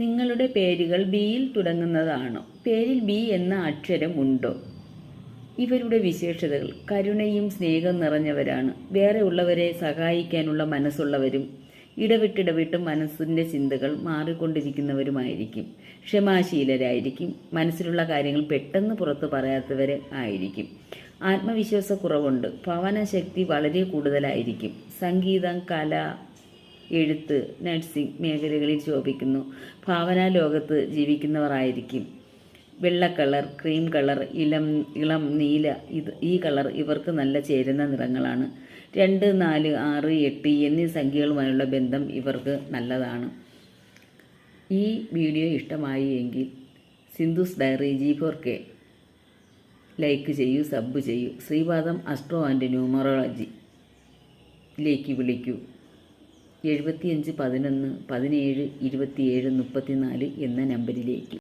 നിങ്ങളുടെ പേരുകൾ ബിയിൽ തുടങ്ങുന്നതാണോ? പേരിൽ ബി എന്ന അക്ഷരം ഉണ്ടോ? ഇവരുടെ വിശേഷതകൾ. കരുണയും സ്നേഹം നിറഞ്ഞവരാണ്. വേറെ ഉള്ളവരെ സഹായിക്കാനുള്ള മനസ്സുള്ളവരും ഇടവിട്ടിടവിട്ട് മനസ്സിന്റെ ചിന്തകൾ മാറിക്കൊണ്ടിരിക്കുന്നവരുമായിരിക്കും. ക്ഷമാശീലരായിരിക്കും. മനസ്സിലുള്ള കാര്യങ്ങൾ പെട്ടെന്ന് പുറത്തു പറയാത്തവർ ആയിരിക്കും. ആത്മവിശ്വാസക്കുറവുണ്ട്. ഭവനശക്തി വളരെ കൂടുതലായിരിക്കും. സംഗീതം കല എഴുത്ത് നഴ്സിംഗ് മേഖലകളിൽ ശോഭിക്കുന്നു. ഭാവനാ ലോകത്ത് ജീവിക്കുന്നവരായിരിക്കും. വെള്ള കളർ ക്രീം കളർ ഇളം ഇളം നീല ഇത് ഈ കളർ ഇവർക്ക് നല്ല ചേരുന്ന നിറങ്ങളാണ്. രണ്ട് നാല് ആറ് എട്ട് എന്നീ സംഖ്യകളുമായുള്ള ബന്ധം ഇവർക്ക് നല്ലതാണ്. ഈ വീഡിയോ ഇഷ്ടമായി എങ്കിൽ Sindhu's diary G four K like ചെയ്യൂ സബ് ചെയ്യൂ. ശ്രീപാദം അസ്ട്രോ ആൻഡ് ന്യൂമറോളജിയിലേക്ക് വിളിക്കൂ. എഴുപത്തിയഞ്ച് പതിനൊന്ന് പതിനേഴ് ഇരുപത്തിയേഴ് മുപ്പത്തിനാല് എന്ന നമ്പറിലേക്ക്